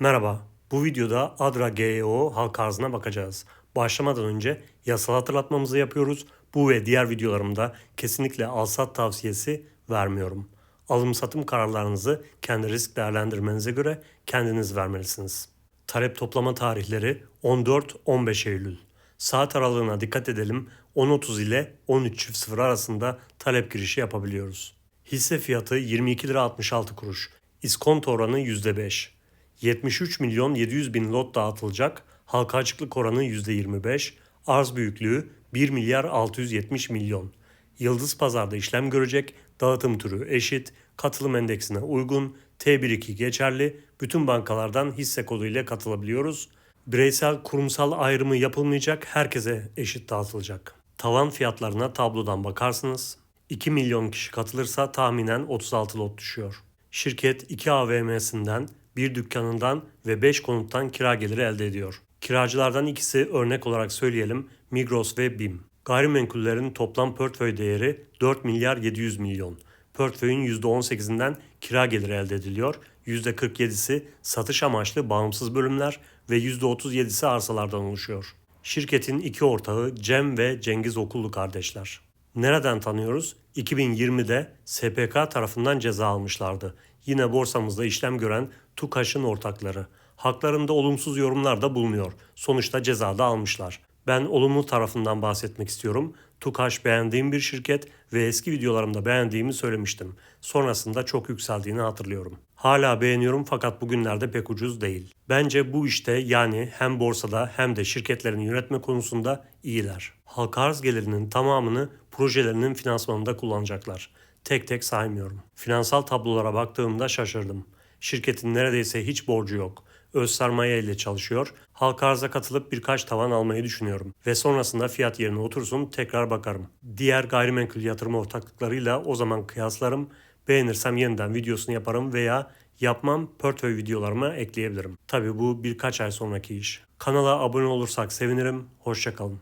Merhaba, bu videoda Adra GEO halk arzına bakacağız. Başlamadan önce yasal hatırlatmamızı yapıyoruz. Bu ve diğer videolarımda kesinlikle alsat tavsiyesi vermiyorum. Alım satım kararlarınızı kendi risk değerlendirmenize göre kendiniz vermelisiniz. Talep toplama tarihleri 14-15 Eylül. Saat aralığına dikkat edelim. 10.30 ile 13.00 arasında talep girişi yapabiliyoruz. Hisse fiyatı 22 lira 66 kuruş. İskonto oranı %5. 73 milyon 700 bin lot dağıtılacak. Halka açıklık oranı %25. Arz büyüklüğü 1 milyar 670 milyon. Yıldız pazarda işlem görecek. Dağıtım türü eşit. Katılım endeksine uygun. T12 geçerli. Bütün bankalardan hisse kodu ile katılabiliyoruz. Bireysel kurumsal ayrımı yapılmayacak. Herkese eşit dağıtılacak. Tavan fiyatlarına tablodan bakarsınız. 2 milyon kişi katılırsa tahminen 36 lot düşüyor. Şirket 2 AVM'sinden, bir dükkanından ve 5 konuttan kira geliri elde ediyor. Kiracılardan ikisi örnek olarak söyleyelim Migros ve BİM. Gayrimenkullerin toplam portföy değeri 4 milyar 700 milyon. Portföyün %18'inden kira geliri elde ediliyor. %47'si satış amaçlı bağımsız bölümler ve %37'si arsalardan oluşuyor. Şirketin iki ortağı Cem ve Cengiz Okullu kardeşler. Nereden tanıyoruz? 2020'de SPK tarafından ceza almışlardı. Yine borsamızda işlem gören TUKAŞ'ın ortakları. Haklarında olumsuz yorumlar da bulunuyor. Sonuçta ceza da almışlar. Ben olumlu tarafından bahsetmek istiyorum. TUKAŞ beğendiğim bir şirket ve eski videolarımda beğendiğimi söylemiştim. Sonrasında çok yükseldiğini hatırlıyorum. Hala beğeniyorum fakat bugünlerde pek ucuz değil. Bence bu işte yani hem borsada hem de şirketlerin yönetme konusunda iyiler. Halka arz gelirinin tamamını projelerinin finansmanında kullanacaklar. Tek tek saymıyorum. Finansal tablolara baktığımda şaşırdım. Şirketin neredeyse hiç borcu yok. Öz sermaye ile çalışıyor. Halka arza katılıp birkaç tavan almayı düşünüyorum. Ve sonrasında fiyat yerine otursun tekrar bakarım. Diğer gayrimenkul yatırım ortaklıklarıyla o zaman kıyaslarım. Beğenirsem yeniden videosunu yaparım veya yapmam portföy videolarıma ekleyebilirim. Tabi bu birkaç ay sonraki iş. Kanala abone olursak sevinirim. Hoşçakalın.